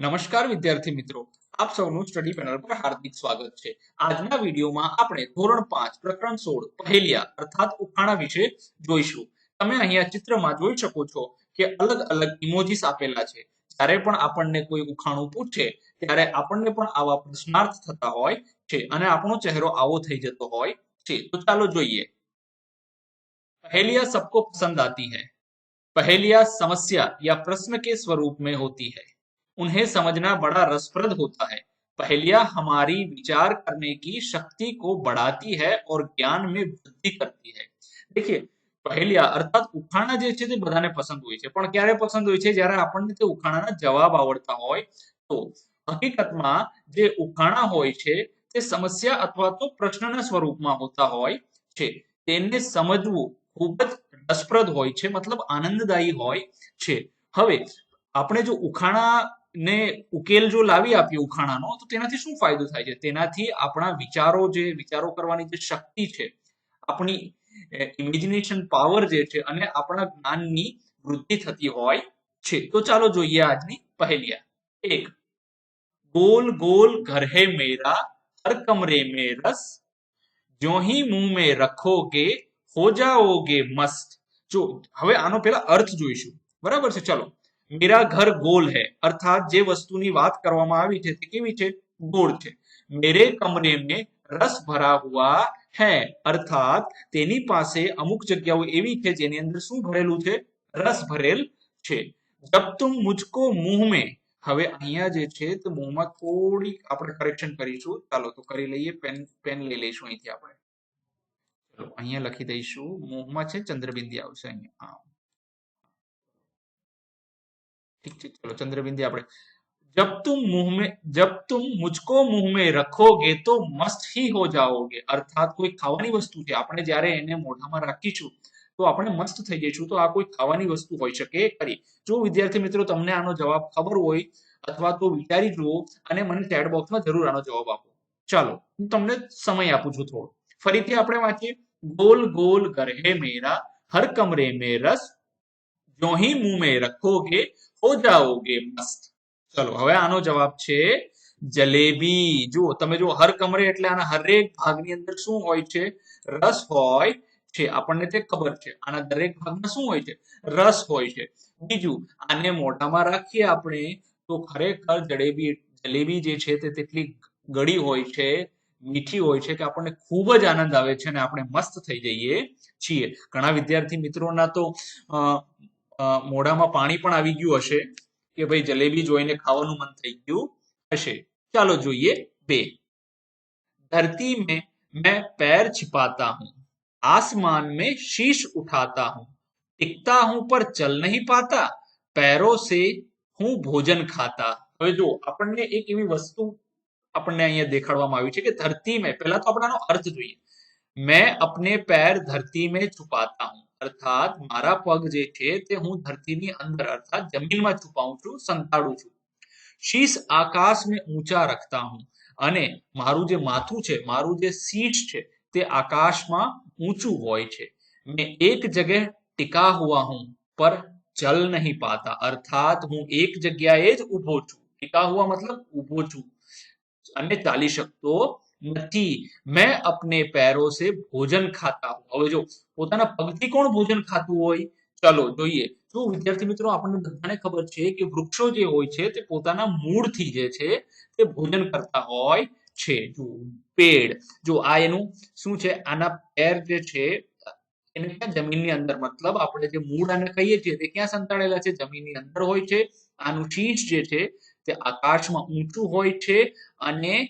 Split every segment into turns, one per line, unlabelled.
નમસ્કાર વિદ્યાર્થી મિત્રો આપ સૌનું સ્ટડી પેનલ પર હાર્દિક સ્વાગત છે આજના વિડીયોમાં આપણે ધોરણ પાંચ પ્રકરણ સોળ પહેલિયા અર્થાત ઉખાણા વિશે જોઈશું તમે અહીંયા ચિત્રમાં જોઈ શકો છો કે અલગ અલગ ઇમોજીસ આપેલા છે જ્યારે પણ આપણને કોઈ ઉખાણું પૂછે ત્યારે આપણને પણ આવા પ્રશ્નાર્થ થતા હોય છે અને આપણો ચહેરો આવો થઈ જતો હોય છે તો ચાલો જોઈએ पहेलियां सबको पसंद आती है पहेलियां समस्या या प्रश्न के स्वरूप में होती है उन्हें समझना बड़ा रसप्रद होता है पहेलियां हमारी विचार करने की शक्ति को बढ़ाती है और ज्ञान में वृद्धि करती है देखिए પહેલિયા અર્થાત ઉખાણા જે છે તે બધાને પસંદ હોય છે પણ ક્યારે પસંદ હોય છે જ્યારે આપણને તે ઉખાણાના જવાબ આવડતા હોય તો હકીકતમાં જે ઉખાણા હોય છે તે સમસ્યા અથવા તો પ્રશ્નના સ્વરૂપમાં હોતા હોય છે તેને સમજવું ખૂબ જ રસપ્રદ હોય છે મતલબ આનંદદાયી હોય છે હવે આપણે જો ઉખાણા ને ઉકેલ જો લાવી આપીએ ઉખાણાનો તો તેનાથી શું ફાયદો થાય છે તેનાથી આપણા વિચારો જે વિચારો કરવાની જે શક્તિ છે આપણી ઇમેજિનેશન પાવર જે છે અને આપણા જ્ઞાનની વૃદ્ધિ થતી હોય છે તો ચાલો જોઈએ આજની પહેલિયા એક गोल गोल घर है मेरा हर कमरे में रस जो ही मुंह में रखोगे हो जाओगे મસ્ત જો હવે આનો પેલા અર્થ જોઈશું બરાબર છે ચલો મેરા ઘર ગોલ હે અર્થાત જે વસ્તુની વાત કરવામાં આવી છે તે કેવી છે ગોળ છે મેરે કમરે મેં રસ ભરા હુઆ હે અર્થાત તેની પાસે અમુક જગ્યાઓ એવી છે જેની અંદર શું ભરેલું છે રસ ભરેલ છે જબ તુમ મુજકો મુંહ મેં હવે અહીંયા જે છે તે મુંહમાં થોડી આપણે કરેક્શન કરીશું ચાલો તો કરી લઈએ પેન પેન લઈ લઈશું અહીંથી આપણે ચલો અહીંયા લખી દઈશું મુંહમાં છે ચંદ્રબિંદી આવશે અહીંયા હા ઠીક છે ચલો ચંદ્રબિંદી આપણે जब तुम मुंह में जब तुम मुझको मुंह में रखोगे तो मस्त ही हो जाओगे અર્થાત કોઈ ખાવાની વસ્તુ છે આપણે જ્યારે એને મોઢામાં રાખીશું તો આપણે મસ્ત થઈ જઈશું તો આ કોઈ ખાવાની વસ્તુ હોઈ શકે ખરી જો વિદ્યાર્થી મિત્રો તમને આનો જવાબ ખબર હોય અથવા તો વિચારી જુઓ અને મને ચેટ બોક્સમાં જરૂર આનો જવાબ આપો ચાલો હું તમને સમય આપું છું થોડો ફરીથી આપણે વાંચીએ ગોલ ગોલ ઘર હે મેરા હર કમરે में रस जो ही मुंह में रखोगे હો જાઓગે મસ્ત. ચલો, હવે આનો જવાબ છે જલેબી. જો તમે જો હર કમરે એટલે આના હરેક ભાગની અંદર શું હોય છે? રસ હોય છે. આપણને તે ખબર છે. આના દરેક ભાગમાં શું હોય છે? રસ હોય છે. બીજું, આને મોઢામાં રાખીએ આપણે, તો ખરેખર જલેબી જલેબી જે છે તે તેટલી ગળી હોય છે, મીઠી હોય છે કે આપણને ખૂબ જ આનંદ આવે છે અને આપણે મસ્ત થઈ જઈએ છીએ. ઘણા વિદ્યાર્થી મિત્રોના તો મોઢામાં પાણી પણ આવી ગયું હશે કે ભાઈ જલેબી જોઈને ખાવાનું મન થઈ ગયું હશે ચાલો જોઈએ બે धरती में मैं पैर छिपाता हूँ आसमान में शीश उठाता हूँ टिकता हूँ पर चल नहीं पाता पैरों से હું ભોજન ખાતા હવે જો આપણને એક એવી વસ્તુ આપણને અહીંયા દેખાડવામાં આવી છે કે ધરતી મેં પહેલા તો આપણાનો અર્થ જોઈએ મેં અપને पैर धरती में છુપાતા હું અર્થાત મારા પગ જે છે તે હું ધરતીની અંદર અર્થાત જમીનમાં છુપાવું છું, સંતાડું છું. શીશ આકાશને ઊંચા રખતા હું અને મારું જે માથું છે, મારું જે સીટ છે તે આકાશમાં ઊંચું હોય છે. મેં એક જગ્યા ટીકા હુઆ હું પર જલ નહીં પાતા, અર્થાત હું એક જગ્યાએ જ ઊભો છું. ટીકા હુઆ મતલબ ઊભો છું અને ચાલી શકતો નથી. મેં અપને પેરો સે ભોજન ખાતા હું હવે જો, પોતાના પગથી કોણ ભોજન ખાતું હોય? ચલો, જોઈએ. તો વિદ્યાર્થી મિત્રો, આપણને બધાને ખબર છે કે વૃક્ષો જે હોય છે, તે પોતાના મૂળથી જે છે, તે ભોજન કરતા હોય છે. જો, પેડ. જો, આ એનું શું છે? આના પેર જે છે, એને ક્યાં જમીનની અંદર? મતલબ આપણે જે મૂળ આને કહીએ છીએ, તે ક્યાં સંતાડેલા છે? જમીનની અંદર હોય છે. આનું શીશ જે છે, તે આકાશમાં ઊંચું હોય છે અને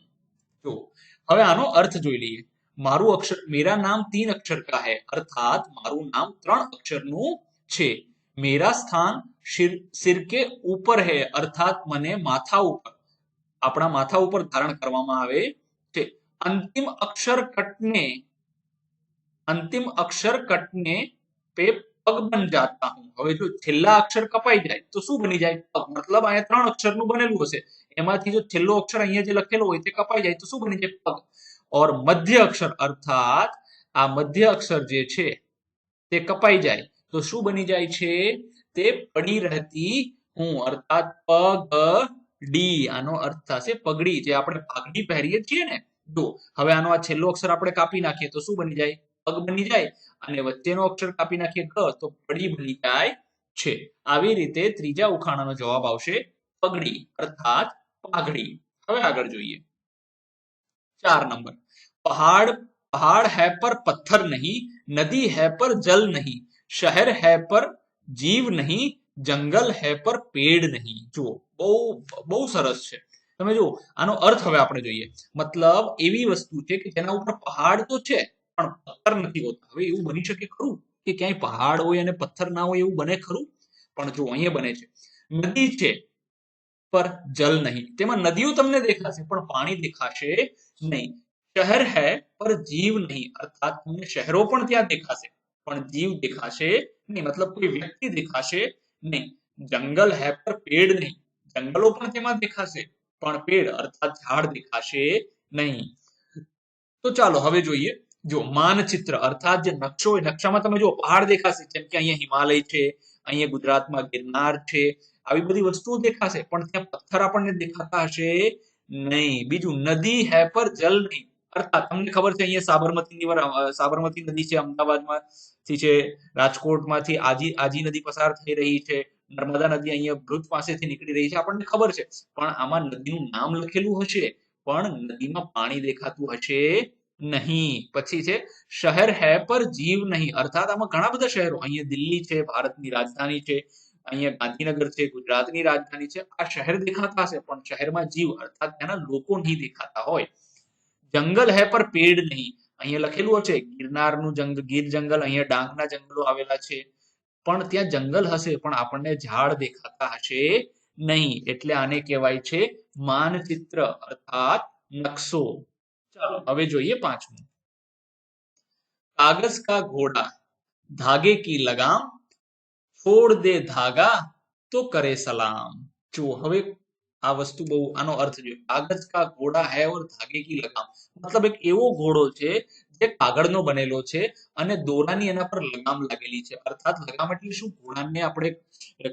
હવે આનો અર્થ જોઈ લઈએ. મારું અક્ષર, મેરા નામ તીન અક્ષર કા હે, અર્થાત મારું નામ ત્રણ અક્ષરનું છે. મેરા સ્થાન સિર કે ઉપર હે, અર્થાત મને માથા ઉપર, આપણા માથા ઉપર ધારણ કરવામાં આવે છે. અંતિમ અક્ષર કટને, અંતિમ અક્ષર કટને पे પગ બન જાતા હું હવે જો છેલ્લા અક્ષર કપાઈ જાય, તો શું બની જાય? પગ. મતલબ અહીંયા ત્રણ અક્ષરનું બનેલું હશે. એમાંથી જો છેલ્લો અક્ષર અહીંયા જે લખેલો હોય તે કપાઈ જાય, તો શું બની જાય? પગ. ઓર મધ્ય અક્ષર, અર્થાત આ મધ્ય અક્ષર જે છે તે કપાઈ જાય. તો શું બની જાય છે? તે પડી રહેતી હું, અર્થાત પગ ડી આનો અર્થ થશે પગડી. જે આપણે પાઘડી પહેરીએ છીએ ને, જો. હવે આનો આ છેલ્લો અક્ષર આપણે કાપી નાખીએ, તો શું બની જાય? પગ બની જાય અને વચ્ચેનો અક્ષર કાપી નાખીએ ગ તો પડી બની જાય છે આવી રીતે ત્રીજા ઉખાણાનો જવાબ આવશે પગડી અર્થાત પાઘડી હવે આગળ જોઈએ ચાર નંબર પહાડ પહાડ है पर पत्थर नहीं नदी है पर जल नहीं शहर है पर जीव नहीं જંગલ है पर पेड़ नहीं જુઓ બહુ બહુ સરસ છે તમે જુઓ આનો અર્થ હવે આપણે જોઈએ મતલબ એવી વસ્તુ છે કે જેના ઉપર પહાડ તો છે પણ પથ્થર નથી હોતા. હવે એવું બની શકે ખરું કે ક્યાંય પહાડ હોય અને પથ્થર ના હોય એવું બને ખરું? પણ જો અહીંયા બને છે. નદી છે, પર જલ નહીં. તેમાં નદીઓ તમને દેખાશે, પણ પાણી દેખાશે નહીં. શહેર હે, પર જીવ નહીં. અર્થાત તમને શહેરો પણ ત્યાં દેખાશે, પણ જીવ દેખાશે નહીં. મતલબ કોઈ વ્યક્તિ દેખાશે નહીં. જંગલ હૈ, પર પેડ નહીં. જંગલો પણ તેમાં દેખાશે, પણ પેડ, અર્થાત ઝાડ દેખાશે નહીં. તો ચાલો, હવે જોઈએ. જો માનચિત્ર અર્થાત જે નકશો હોય, નકશામાં તમે જો પહાડ દેખાશે, જેમ કે અહીંયા હિમાલય છે, અહીંયા ગુજરાતમાં ગિરનાર છે, આવી બધી વસ્તુઓ દેખાશે, પણ ત્યાં પથ્થર આપણને દેખાતા હશે નહીં. બીજું, નદી હે પર જલ નહીં. અર્થાત, તમને ખબર છે અહીંયા સાબરમતીની સાબરમતી નદી છે અમદાવાદમાં છે, રાજકોટમાંથી આજી આજી નદી પસાર થઈ રહી છે, નર્મદા નદી અહીંયા ભરૂચ પાસેથી નીકળી રહી છે, આપણને ખબર છે. પણ આમાં નદીનું નામ લખેલું હશે, પણ નદીમાં પાણી દેખાતું હશે નહીં. પછી છે, શહેર હે પર જીવ નહીં. અર્થાત આમાં ઘણા બધા શહેરો, અહીંયા દિલ્હી છે, ભારતની રાજધાની છે, અહીંયા ગાંધીનગર છે, ગુજરાતની રાજધાની છે. આ શહેર દેખાતા હશે, પણ શહેરમાં જીવ, અર્થાત ત્યાંના લોકો નહીં દેખાતા હોય. જંગલ હે પર પેડ નહીં. અહીંયા લખેલું છે, ગિરનારનું જંગલ ગીર જંગલ, અહીંયા ડાંગના જંગલો આવેલા છે. પણ ત્યાં જંગલ હશે, પણ આપણને ઝાડ દેખાતા હશે નહીં. એટલે આને કહેવાય છે, માનચિત્ર, અર્થાત નકશો. ચાલો હવે જોઈએ પાંચમું कागज का घोड़ा धागे की लगाम छोड़ दे धागा तो करे सलाम જો હવે આ વસ્તુ બહુ આનો અર્થ જો કાગજ કા ઘોડા હે ઓર ધાગે કી લગામ મતલબ એક એવો ઘોડો છે જે કાગળનો બનેલો છે અને દોરાની એના પર લગામ લાગેલી છે અર્થાત લગામ એટલે શું ઘોડાને આપણે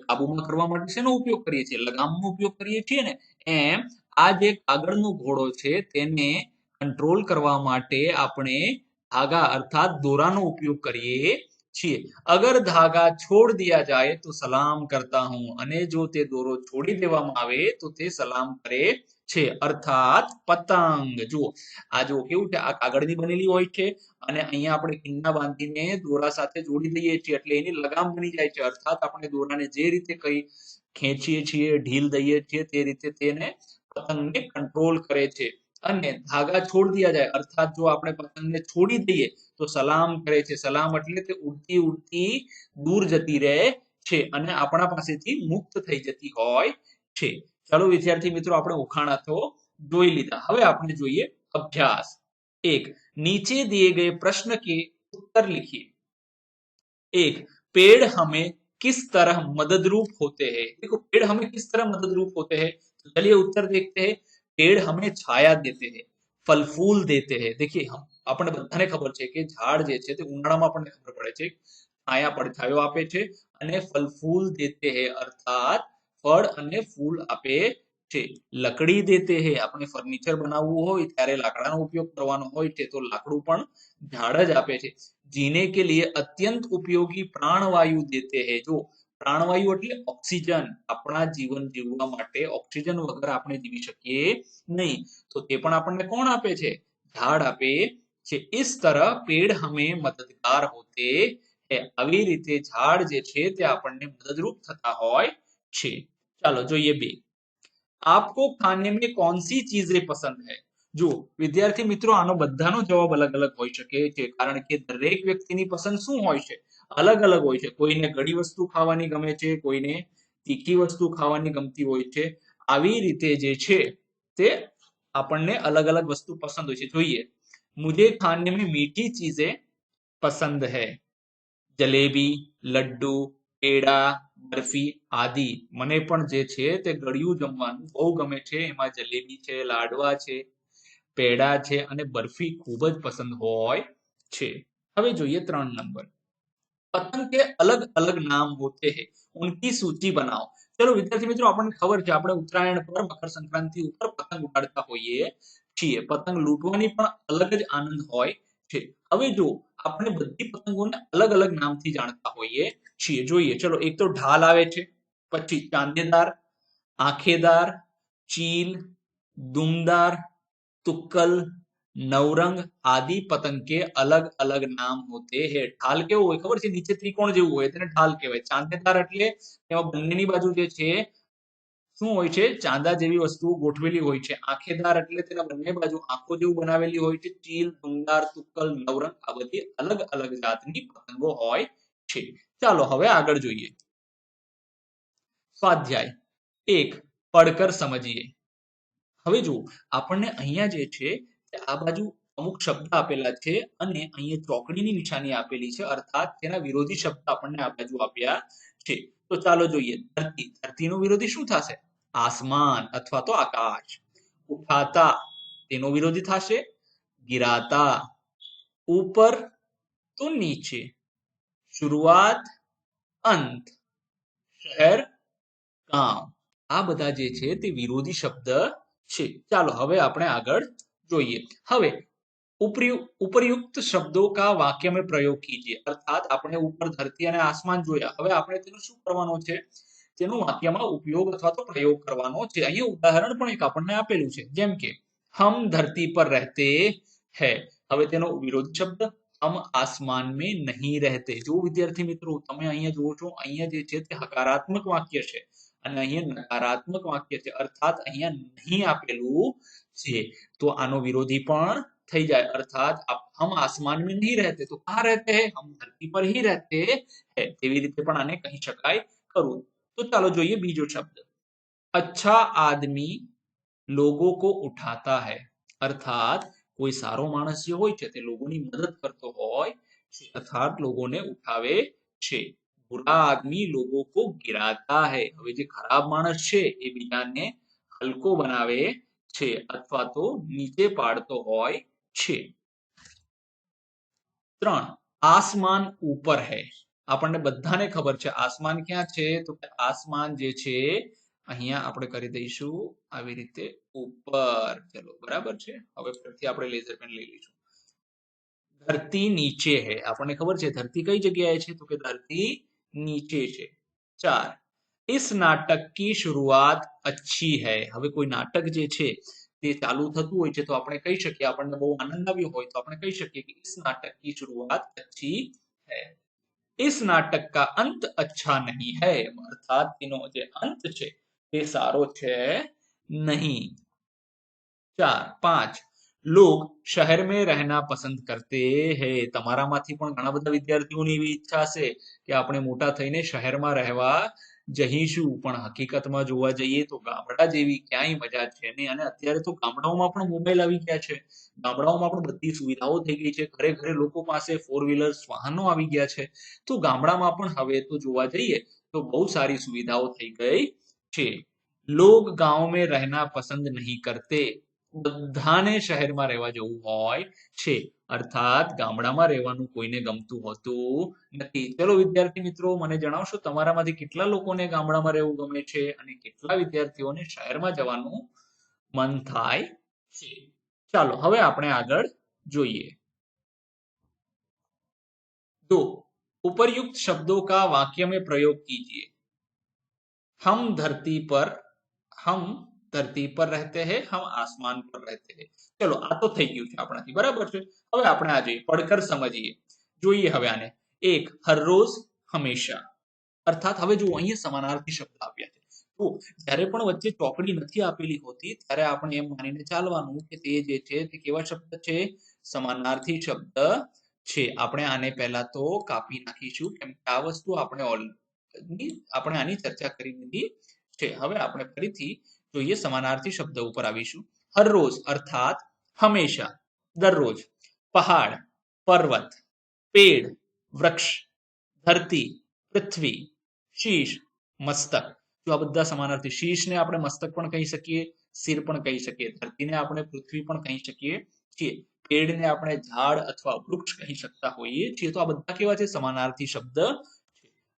કાબુમાં કરવા માટે શેનો ઉપયોગ કરીએ છીએ લગામનો ઉપયોગ કરીએ છીએ ને એમ આ જે કાગળનો ઘોડો છે તેને કંટ્રોલ કરવા માટે આપણે धागा अर्थात दोरा ઉપયોગ કરીએ છીએ. અગર धागा છોડ દિયા જાય તો સલામ કરતા હું અને જો તે દોરો છોડી દેવામાં આવે તો તે સલામ કરે છે. અર્થાત પતંગ. જુઓ, આ જો કેવું છે? આ કાગળની બનેલી હોય છે અને અહીંયા આપણે કિન્ના બાંધીને દોરા સાથે જોડી દઈએ છીએ એટલે એની લગામ બની જાય છે. અર્થાત આપણે દોરાને જે રીતે કઈ ખેંચીએ છીએ, ઢીલ દઈએ છીએ તે રીતે તેને પતંગને કંટ્રોલ કરે છે. અને ધાગા છોડ દિયા જાય અર્થાત જો આપણે પતંગને છોડી દઈએ તો સલામ કરે છે સલામ એટલે તે ઉડતી ઉડતી દૂર જતી રહે છે અને આપણા પાસેથી મુક્ત થઈ જતી હોય છે ચાલો વિદ્યાર્થી મિત્રો આપણે ઉખાણા તો જોઈ લીધા હવે આપણે જોઈએ અભ્યાસ એક નીચે दिए गए प्रश्न के उत्तर लिखिए एक पेड़ हमें किस तरह मददरूप होते हैं देखो पेड़ हमें किस तरह मददरूप होते हैं तो चलिए उत्तर देखते हैं पेड़ हमें छाया देते हैं ફલ ફૂલ દેતે હે દેખીએ હમ આપણને બધાને ખબર છે કે ઝાડ જે છે તે ઉનાળામાં આપણને ખબર પડે છે છાયા પડછાયો આપે છે અને ફલ ફૂલ દેતે હે અર્થાત ફળ અને ફૂલ આપે છે લકડી દેતે હે આપણે ફર્નિચર બનાવવું હોય ત્યારે લાકડાનો ઉપયોગ કરવાનો હોય છે તો લાકડું પણ ઝાડ જ આપે છે જીને કે લીએ અત્યંત ઉપયોગી પ્રાણવાયુ દેતે હે જો પ્રાણવાયુ એટલે ઓક્સિજન. આપણા જીવન જીવવા માટે ઓક્સિજન વગર આપણે જીવી શકીએ નહીં. તો તે પણ આપણને કોણ આપે છે? ઝાડ આપે છે. ઇસ તરહ પેડ હમે મદદગાર હોતે આવી રીતે ઝાડ જે છે તે આપણને મદદરૂપ થતા હોય છે. ચાલો જોઈએ બે. આપકો ખાને મેં કોણ સી પસંદ હૈ? જુઓ, વિદ્યાર્થી મિત્રો, આનો બધાનો જવાબ અલગ અલગ હોઈ શકે છે. કારણ કે દરેક વ્યક્તિની પસંદ શું હોય છે? અલગ અલગ હોય છે. કોઈને ગળી વસ્તુ ખાવાની ગમે છે, કોઈને તીખી વસ્તુ ખાવાની ગમતી હોય છે. આવી રીતે જે છે તે આપણને અલગ અલગ વસ્તુ પસંદ હોય છે. જોઈએ, મુજે ખાને મેં મીઠી ચીજે પસંદ હૈ. જલેબી, લડ્ડુ પેડા બરફી આદિ. મને પણ જે છે તે ગળ્યું જમવાનું બહુ ગમે છે. એમાં જલેબી છે, લાડવા છે, પેડા છે અને બરફી ખૂબ જ પસંદ હોય છે. હવે જોઈએ ત્રણ નંબર. પતંગ के अलग अलग नाम होते हैं उनकी सूची बनाओ ચલો વિદ્યાર્થી મિત્રો આપણને ખબર છે આપણે ઉત્તરાયણ પર મકર સંક્રાંતિ ઉપર પતંગ ઉડાડતા હોઈએ છીએ પતંગ લૂંટવાની પણ અલગ જ આનંદ હોય છે હવે જો આપણે બધી પતંગોને અલગ અલગ નામથી જાણતા હોઈએ છીએ જોઈએ ચલો એક તો ઢાલ આવે છે પછી ચાંદેદાર આંખેદાર ચીલ दुमदार तुक्कल નવરંગ આદિ પતંગ કે અલગ અલગ નામ હોતે હે. ઠાલ કેવો હોય? ખબર છે? નીચે ત્રિકોણ જેવું હોય, તેને ઠાલ કહેવાય. ચાંદને તાર એટલે એમાં બંનેની બાજુ જે છે, શું હોય છે? ચાંદા જેવી વસ્તુઓ ગોઠવેલી હોય છે. આંખેદાર એટલે તેના બંને બાજુ આંખો જેવું બનાવેલી હોય છે. ચીલ તુંગાર તુક્કલ, નવરંગ આ બધી અલગ અલગ જાતની પતંગો હોય છે. ચાલો હવે આગળ જોઈએ. સ્વાધ્યાય. એક, પડકર સમજીએ. હવે જુઓ, આપણને અહીંયા જે છે આ બાજુ અમુક શબ્દ આપેલા છે અને અહીંયા ચોકડીની નિશાની આપેલી છે, અર્થાત તેના વિરોધી શબ્દ આપણને આ બાજુ આપ્યા છે. તો ચાલો જોઈએ, ધરતી, ધરતીનો વિરોધી શું થશે? આસમાન અથવા તો આકાશ. ઉઠાતા તેનો વિરોધી થશે, ગિરાતા ઉપર તો નીચે. શરૂઆત, અંત, શહેર કામ આ બધા જે છે તે વિરોધી શબ્દ છે. ચાલો, હવે આપણે આગળ જોઈએ. હવે ઉપરયુક્ત શબ્દों का वाक्य में प्रयोग कीजिए અર્થાત આપણે ઉપર ધરતી અને આસમાન જોયા. હવે આપણે તેનું શું કરવાનો છે? તેનો વાક્યમાં ઉપયોગ અથવા તો પ્રયોગ કરવાનો છે. અહીંયા ઉદાહરણ પણ એક આપણને આપેલું છે. જેમ કે, હમ ધરતી પર રહેતે હે. હવે તેનો વિરોધ શબ્દ, હમ આસમાન મે નહીં રહેતે. જો વિદ્યાર્થી મિત્રો, તમે અહીંયા જુઓ છો, અહીંયા જે છે તે હકારાત્મક વાક્ય છે. અને અહીંયા નકારાત્મક વાક્ય છે. અર્થાત અહીંયા નહીં આપેલું છે તો આનો વિરોધી પણ થઈ જાય અર્થાત આપ- હમ આસમાન में नहीं रहते तो कहाँ रहते हैं हम धरती पर ही रहते हैं તેવી રીતે પણ આને કહી શકાય ખરું તો ચાલો જોઈએ બીજો શબ્દ અચ્છા આદમી लोगों को उठाता है અર્થાત કોઈ સારો માણસ જે હોય છે તે લોકોની મદદ કરતો હોય છે અર્થાત લોકોને ઉઠાવે છે બુરા આદમી લોકો કો ગિરાતા હૈ હવે જે ખરાબ માણસ છે એ બીજાને હલકો બનાવે છે અથવા તો નીચે પાડતો હોય છે. ત્રણ, આસમાન ઉપર હે. આપણને બધાને ખબર છે આસમાન ક્યાં છે? તો કે આસમાન જે છે, અહીંયા આપણે કરી દઈશું આવી રીતે ઉપર. ચલો, બરાબર છે? હવે ફરીથી આપણે લેઝર પેન લઈ લઈશું. ધરતી નીચે હે. આપણને ખબર છે ધરતી કઈ જગ્યાએ છે? તો કે ધરતી નીચે છે. ચાર इस नाटक की शुरुआत अच्छी है હવે કોઈ નાટક જે છે તે ચાલુ થતું હોય છે તો આપણે કહી શકીએ આપણને બહુ આનંદ આવ્યો હોય તો આપણે કહી શકીએ કે इस नाटक की शुरुआत अच्छी है इस नाटक का अंत अच्छा नहीं है અર્થાત તેનો જે અંત છે તે સારો છે नहीं ચાર પાંચ लोग शहर में रहना पसंद करते हैं તમારામાંથી પણ ઘણા બધા વિદ્યાર્થીઓની એવી ઈચ્છા છે કે આપણે મોટા થઈને શહેરમાં રહેવા જહીશું પણ હકીકતમાં જોવા જઈએ તો ગામડા જેવી ક્યાંય મજા છે નહીં. અને અત્યારે તો ગામડાઓમાં પણ મોબાઈલ આવી ગયા છે. ગામડાઓમાં પણ બધી સુવિધાઓ થઈ ગઈ છે. ઘરે ઘરે લોકો પાસે ફોર વ્હીલર વાહનો આવી ગયા છે. તો ગામડામાં પણ હવે તો જોવા જઈએ તો બહુ સારી સુવિધાઓ થઈ ગઈ છે. લોક ગાંવ મેં રહેના પસંદ નહીં કરતે. બધાને શહેરમાં રહેવા જવું હોય છે. અર્થાત ગામડામાં રહેવાનું કોઈને ગમતું હોતું નથી. ચલો વિદ્યાર્થી મિત્રો, મને જણાવશો, તમારામાંથી કેટલા લોકોને ગામડામાં રહેવું ગમે છે અને કેટલા વિદ્યાર્થીઓને શહેરમાં જવાનું મન થાય છે? ચાલો, હવે આપણે આગળ જોઈએ. તો ઉપરયુક્ત શબ્દો કા વાક્ય મેં પ્રયોગ કીજીએ. હમ ધરતી પર, હમ ધરતી પર રહેતે હે, હમ આસમાન પર રહેતે હે. ચલો, આ તો થઈ ગયું છે આપણાથી, બરાબર છે? હવે આપણે આ જોઈએ પડકર સમજીએ. જોઈએ હવે આને. એક હરરોજ હંમેશા. અર્થાત હવે જો અહીંયા સમાનાર્થી શબ્દ આપ્યા છે. તો જ્યારે પણ વચ્ચે ચોકડી નથી આપેલી હોતી, ત્યારે આપણે એમ માનીને ચાલવાનું કે તે જે છે, તે કેવા શબ્દ છે? સમાનાર્થી શબ્દ છે. આપણે આને પહેલા તો કાપી નાખીશું, કેમ કે આ વસ્તુ આપણે ઓલ આપણે આની ચર્ચા કરી દીધી છે. હવે આપણે ફરીથી જોઈએ સમાનાર્થી શબ્દ ઉપર આવીશું. હરરોજ અર્થાત હંમેશા, દરરોજ, પહાડ, પર્વત, પેડ, વૃક્ષ, ધરતી, પૃથ્વી, શીશ, મસ્તક. જો આ બધા સમાનાર્થી શીશને આપણે મસ્તક પણ કહી શકીએ, શિર પણ કહી શકીએ, ધરતીને આપણે પૃથ્વી પણ કહી શકીએ છીએ. પેડને આપણે ઝાડ અથવા વૃક્ષ કહી શકતા હોઈએ છીએ. તો આ બધા કેવા છે? સમાનાર્થી શબ્દ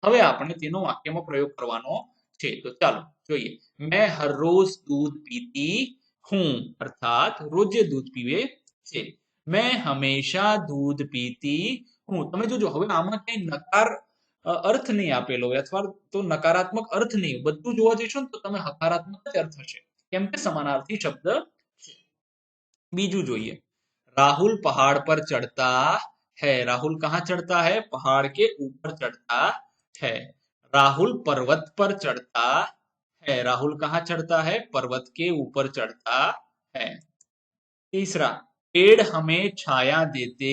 હવે આપણે તેનો વાક્યમાં પ્રયોગ કરવાનો છે. તો ચાલો જોઈએ મેં હરરોજ દૂધ પીતી હું અર્થાત રોજે દૂધ પીવે છે મેં હંમેશા દૂધ પીતી હું તમે જોજો હવે આમાં કઈ નકાર અર્થ નહીં આપેલો હોય અથવા તો નકારાત્મક અર્થ નહીં બધું જોવા જઈશું ને તો તમે હકારાત્મક જ અર્થ હશે કેમ કે સમાનાર્થી શબ્દ છે બીજું જોઈએ राहुल पहाड़ पर चढ़ता है राहुल कहाँ चढ़ता है पहाड़ के ऊपर चढ़ता है राहुल पर्वत पर चढ़ता है राहुल कहाँ चढ़ता है पर्वत के ऊपर चढ़ता है तीसरा पेड़ हमें छाया देते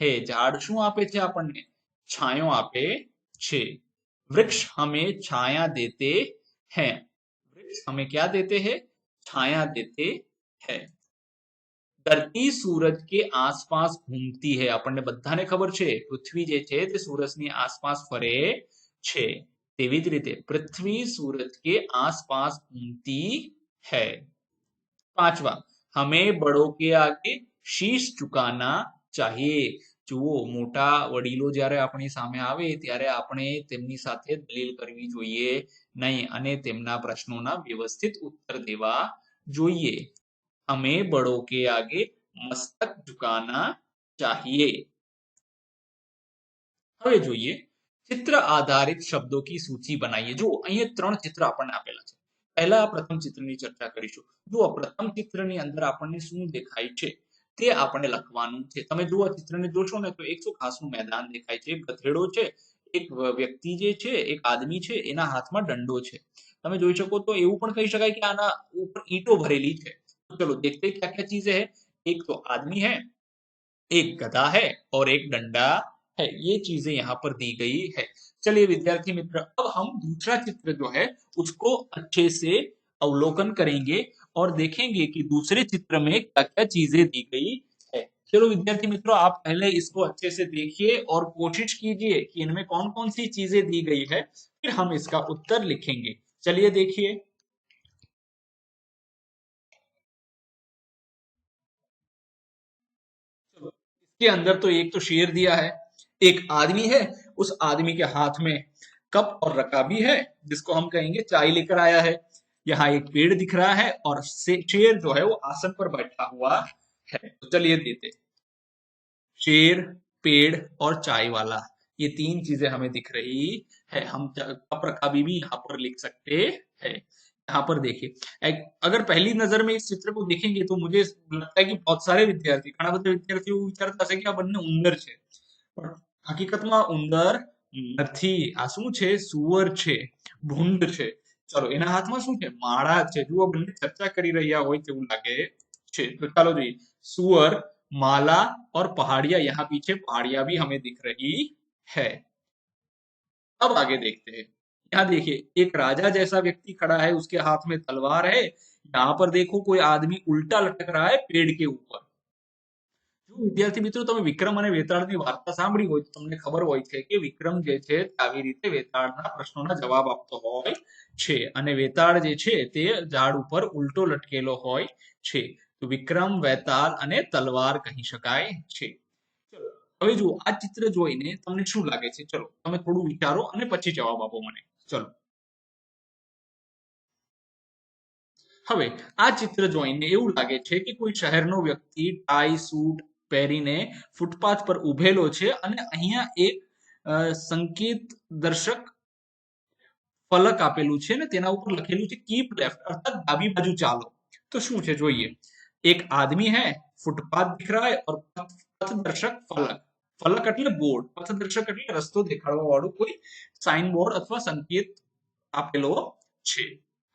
है झाड़ શું આપે છે આપણને છાયો આપે છે वृक्ष हमें छाया देते हैं वृक्ष हमें क्या देते हैं छाया देते हैं ધરતી સૂરજ કે આસપાસ ઘૂમતી હે આપણને બધાને ખબર છે પૃથ્વી જે છે તે સૂરજની આસપાસ ફરે છે તેવી જ રીતે પૃથ્વી સૂરજ કે આસપાસ ઘૂમતી है પાંચવા હમે બડો કે આગે શીશ ચુકાના ચાહીએ જુઓ મોટા વડીલો જ્યારે આપણી સામે આવે ત્યારે આપણે તેમની સાથે દલીલ કરવી જોઈએ નહીં અને તેમના પ્રશ્નોના વ્યવસ્થિત ઉત્તર દેવા જોઈએ हमें बड़ों के आगे मस्तक झुकाना चाहिए હવે જોઈએ ચિત્ર આધારિત શબ્દો કી સૂચિ બનાવીએ જો અહીંયા ત્રણ ચિત્ર આપણને આપેલા છે પહેલા પ્રથમ ચિત્રની ચર્ચા કરીશું જો પ્રથમ ચિત્રની અંદર આપણને શું દેખાય છે તે આપણે લખવાનું છે તમે જો આ ચિત્રને જોશો ને તો એક ઘાસનું મેદાન દેખાય છે ગધેડો છે એક વ્યક્તિ જે છે એક આદમી છે એના હાથમાં દંડો છે તમે જોઈ શકો તો એવું પણ કહી શકાય કે આના ઉપર ઈંટો ભરેલી છે चलो देखते हैं क्या क्या चीजें हैं एक तो आदमी है एक गधा है और एक डंडा है, ये चीज़ें यहाँ पर दी गई है। चलिए विद्यार्थी मित्र, अब हम दूसरा चित्र जो है, उसको अच्छे से अवलोकन करेंगे और देखेंगे कि दूसरे चित्र में क्या क्या चीज़ें दी गई है। चलो विद्यार्थी मित्रों, आप पहले इसको अच्छे से देखिए और कोशिश कीजिए कि इनमें कौन कौन सी चीज़ें दी गई है, फिर हम इसका उत्तर लिखेंगे। चलिए देखिए। के अंदर तो एक तो शेर दिया है। एक आदमी है, उस आदमी के हाथ में कप और रकाबी है, जिसको हम कहेंगे चाय लेकर आया है। यहाँ एक पेड़ दिख रहा है और शेर जो है वो आसन पर बैठा हुआ है। तो चलिए देते शेर, पेड़ और चाय वाला, ये तीन चीज़ें हमें दिख रही है। हम कप रकाबी भी यहाँ पर लिख सकते हैं। यहाँ पर देखिए अगर पहली नज़र में इस चित्र को देखेंगे तो मुझे लगता है कि बहुत सारे विद्यार्थी घना विद्यार्थी विचारता है कि आप बनने उंदर छे। હકીકતમાં ઉંદર નથી આ શું છે સુવર છે ભૂંડ છે ચલો એના હાથમાં શું છે માળા છે જુઓ બંને ચર્ચા કરી રહ્યા હોય તેવું લાગે છે તો ચાલો જોઈએ सुअर माला और पहाड़िया यहाँ पीछे पहाड़िया भी हमें दिख रही है अब आगे देखते हैं यहाँ देखिए एक राजा जैसा व्यक्ति खड़ा है उसके हाथ में तलवार है यहाँ पर देखो कोई आदमी उल्टा लटक रहा है पेड़ के ऊपर જો વિદ્યાર્થી મિત્રો તમે વિક્રમ અને વેતાળની વાર્તા સાંભળી હોય તો તમને ખબર હોય છે કે વિક્રમ જે છે આવી રીતે વેતાળના પ્રશ્નોના જવાબ આપતો હોય છે. અને વેતાળ જે છે તે ઝાડ ઉપર ઉલટો લટકેલો હોય છે. તો વિક્રમ, વેતાળ અને તલવાર કહી શકાય છે. હવે જુઓ, આ ચિત્ર જોઈને તમને શું લાગે છે? ચલો, તમે થોડું વિચારો અને પછી જવાબ આપો મને. ચલો. હવે આ ચિત્ર જોઈને એવું લાગે છે કે કોઈ શહેરનો વ્યક્તિ ટાઈ સૂટ પહેરીને ફૂટપાથ પર ઉભેલો છે અને અહીંયા એક સંકેત દર્શક ફલક આપેલું છે ને તેના ઉપર લખેલું છે કીપ લેફ્ટ અર્થાત ડાબી બાજુ ચાલો. તો શું છે જોઈએ? એક આદમી હે, ફૂટપાથ દિખ રહા હે પથ દર્શક ફલક. ફલક એટલે બોર્ડ. પથ દર્શક એટલે રસ્તો દેખાડવા વાળું કોઈ સાઇન બોર્ડ અથવા સંકેત આપેલો છે.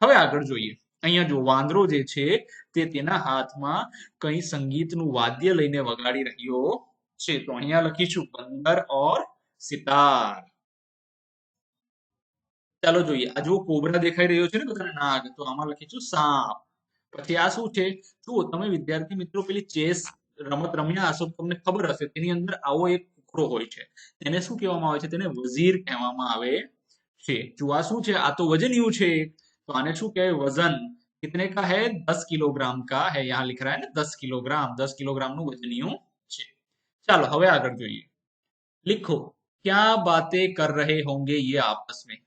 હવે આગળ જોઈએ. અહીંયા જો વાંદરો જે છે, તે તેના હાથમાં કઈ સંગીતનું વાદ્ય લઈને વગાડી રહ્યો છે. તો અહીંયા લખીશું, બંદર ઓર સિતાર. ચાલો જોઈએ. આ જો કોબરા દેખાઈ રહ્યો છે ને બધા નાગ. તો આમાં લખીશું, સાપ. પછી આ શું છે? જુઓ, તમે વિદ્યાર્થી મિત્રો પેલી ચેસ રમત રમ્યા હશો તમને ખબર હશે, તેની અંદર આવો એક કુકરો હોય છે. તેને શું કહેવામાં આવે છે? તેને વઝીર કહેવામાં આવે છે. જો આ શું છે? આ તો વજનિયું છે. તો આને શું કહેવાય વજન कितने का है दस किलोग्राम का है यहाँ लिख रहा है ना दस किलोग्राम दस किलोग्राम નું વજનિયું છે ચાલો હવે આગળ જોઈએ लिखो क्या बातें कर रहे होंगे ये आपस में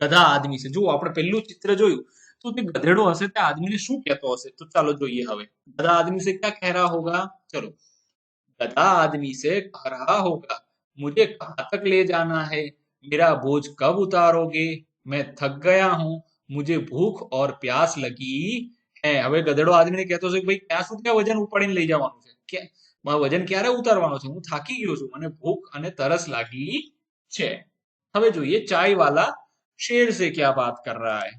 ગધા આદમી છે જો આપણે પહેલું ચિત્ર જોયું તો તે ગધેડો હશે તે આદમીને શું કહેતો હશે તો ચાલો જોઈએ હવે ગધા આદમી से क्या कह रहा होगा चलो गधा आदमी से कह रहा होगा मुझे कहाँ तक ले जाना है मेरा बोझ कब उतारोगे मैं थक गया हूँ मुझे भूख और प्यास लगी। है હવે ગધેડો આદમીને કહેતો છે કે ભાઈ ક્યાં સુધી વજન ઉપાડીને લઈ જવાનું છે वज़न क्या વજન ક્યારે ઉતારવાનું છે હું થાકી ગયો છું, મને ભૂખ અને તરસ લાગી છે। હવે જોઈએ ચાય વાલા शेर से क्या बात कर रहा है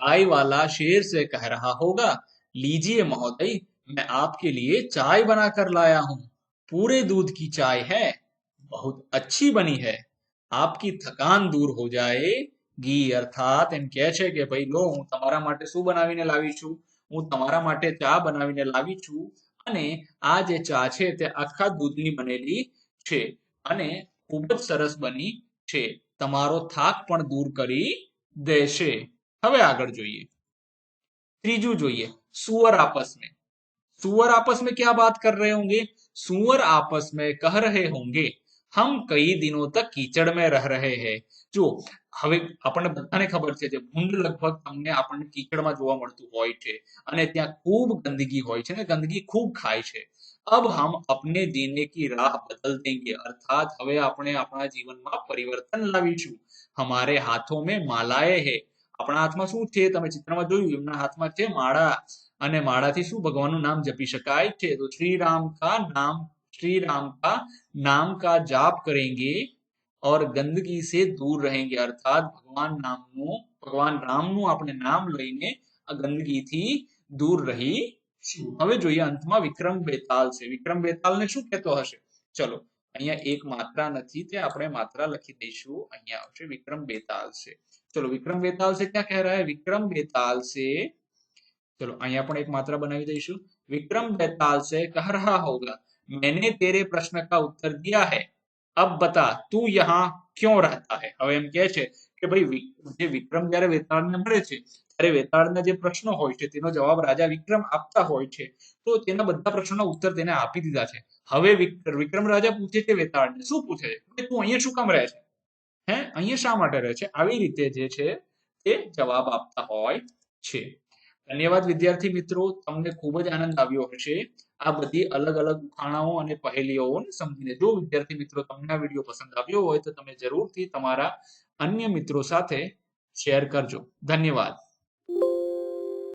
चाय वाला शेर से कह रहा होगा लीजिए महोदय मैं आपके लिए चाय बनाकर लाया हूँ पूरे दूध की चाय है बहुत अच्छी बनी है आपकी थकान दूर हो जाए जाएगी અર્થાત એમ કહે છે કે ભાઈ લો હું તમારા માટે શું બનાવીને લાવી છું હું તમારા માટે ચા બનાવીને લાવી છું અને આ જે ચા છે તે આખા દૂધની બનેલી છે અને ખૂબ જ સરસ બની છે તમારો થાક પણ દૂર કરી દેશે હવે આગળ જોઈએ ત્રીજું જોઈએ सुअर आपस में सुअर आपस में क्या बात कर रहे होंगे सुअर आपस में कह रहे होंगे हम कई दिनों तक कीचड़ में रह रहे हैं જો હવે આપણને બધાને ખબર છે કે ભૂંડ લગભગ તમને આપણને કીચડમાં જોવા મળતું હોય છે અને ત્યાં ખૂબ ગંદકી હોય છે ને ગંદકી ખૂબ ખાય છે अब हम अपने जीने की राह बदल देंगे अर्थात હવે આપણે આપણા જીવનમાં પરિવર્તન લાવીશું हमारे हाथों में मालाएं है આપણા હાથમાં શું છે તમે ચિત્રમાં જોયું એમના હાથમાં છે માળા અને માળાથી શું ભગવાનનું નામ જપી શકાય છે તો શ્રી રામ કા નામ श्री राम का नाम का जाप करेंगे और गंदगी से दूर रहेंगे अर्थात ભગવાન નામનું ભગવાન રામનું આપણે નામ લઈને આ ગંદકીથી દૂર રહીશું હવે જોઈએ અંતમાં વિક્રમ બેતાલ છે વિક્રમ બેતાલને શું કહેતો હશે ચલો અહીંયા એક માત્રા નથી તે આપણે માત્રા લખી દઈશું અહીંયા આવશે વિક્રમ બેતાલ છે ચલો વિક્રમ બેતાલ से क्या कह रहा है विक्रम बेताल से चलो અહીંયા પણ એક માત્રા બનાવી દઈશું विक्रम बेताल से कह रहा होगा मैंने तेरे प्रश्न का उत्तर दिया है अब बता तू यहाँ क्यों रहता है હવે એમ કહે છે કે ભાઈ વિ- જે વિક્રમ જ્યારે વેતાળને મળે છે ત્યારે વેતાળના જે પ્રશ્નો હોય છે તેનો જવાબ રાજા વિક્રમ આપતા હોય છે તો તેના બધા પ્રશ્નોના ઉત્તર તેને આપી દીધા છે હવે વિક- વિક્રમ રાજા પૂછે છે વેતાળને શું પૂછે છે કે તું અહીંયા શું કામ રહે છે હે અહીંયા શા માટે રહે છે આવી રીતે જે છે તે જવાબ આપતા હોય છે ધન્યવાદ વિદ્યાર્થી મિત્રો, તમને ખૂબ જ આનંદ આવ્યો હશે. આ બધી અલગ અલગ ઉખાણાઓ અને પહેલીઓને સમજીને જો વિદ્યાર્થી મિત્રો તમને આ વીડિયો પસંદ આવ્યો હોય તો તમે જરૂરથી તમારા અન્ય મિત્રો સાથે શેર કરજો. ધન્યવાદ.